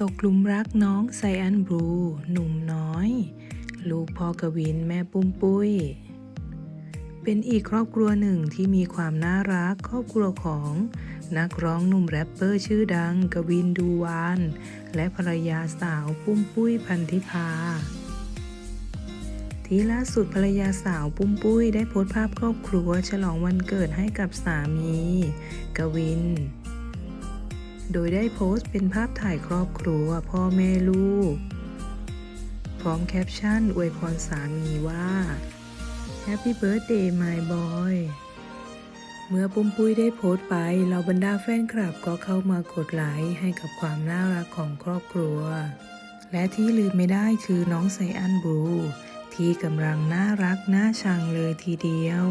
ตกหลุมรักน้องไซอันบลูหนุ่มน้อย ลูกพ่อกวินแม่ปุ้มปุ้ย เป็นอีกครอบครัวหนึ่งที่มีความน่ารักครอบครัวของนักร้องหนุ่มแรปเปอร์ชื่อดังกวินดูวาน และภรรยาสาวปุ้มปุ้ยพันธิพา ที่ล่าสุดภรรยาสาวปุ้มปุ้ยได้โพสต์ภาพครอบครัว ฉลองวันเกิดให้กับสามี กวิน โดยได้โพสต์เป็นภาพถ่ายครอบครัวพ่อแม่ลูก พร้อมแคปชั่นอวยพรสามีว่า Happy Birthday my boy เมื่อปุ้มปุ้ยได้โพสต์ไปเหล่าบรรดาแฟนคลับก็เข้ามากดไลค์ให้กับความน่ารักของครอบครัว และที่ลืมไม่ได้คือน้องไซอันบลูที่กำลังน่ารักน่าชังเลยทีเดียว